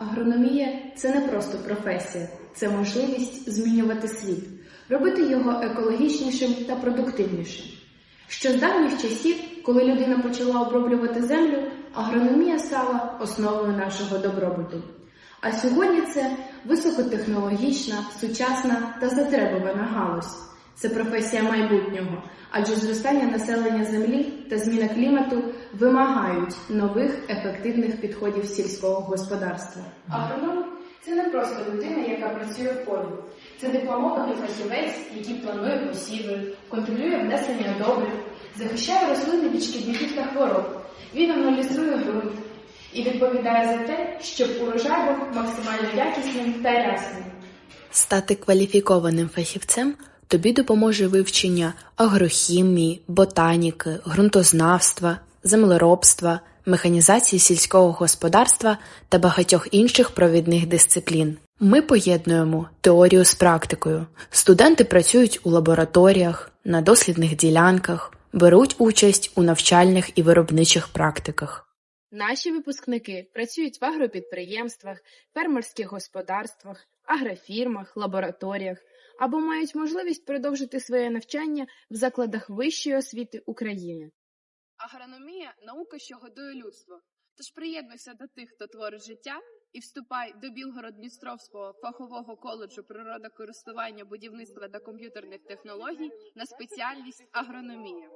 Агрономія це не просто професія, це можливість змінювати світ, робити його екологічнішим та продуктивнішим. Ще з давніх часів, коли людина почала оброблювати землю, агрономія стала основою нашого добробуту. А сьогодні це високотехнологічна, сучасна та затребувана галузь. Це професія майбутнього, адже зростання населення землі та зміна клімату вимагають нових ефективних підходів сільського господарства. Агроном це не просто людина, яка працює в полі. Це дипломований фахівець, який планує посіви, контролює внесення добрив, захищає рослини від шкідників та хвороб. Він аналізує ґрунт і відповідає за те, щоб урожай був максимально якісним та рясним. Стати кваліфікованим фахівцем тобі допоможе вивчення агрохімії, ботаніки, ґрунтознавства, землеробства, механізації сільського господарства та багатьох інших провідних дисциплін. Ми поєднуємо теорію з практикою. Студенти працюють у лабораторіях, на дослідних ділянках, беруть участь у навчальних і виробничих практиках. Наші випускники працюють в агропідприємствах, фермерських господарствах, агрофірмах, лабораторіях або мають можливість продовжити своє навчання в закладах вищої освіти України. Агрономія наука, що годує людство. Тож приєднуйся до тих, хто творить життя, і вступай до Білгород-Дністровського фахового коледжу природокористування, будівництва та комп'ютерних технологій на спеціальність агрономія.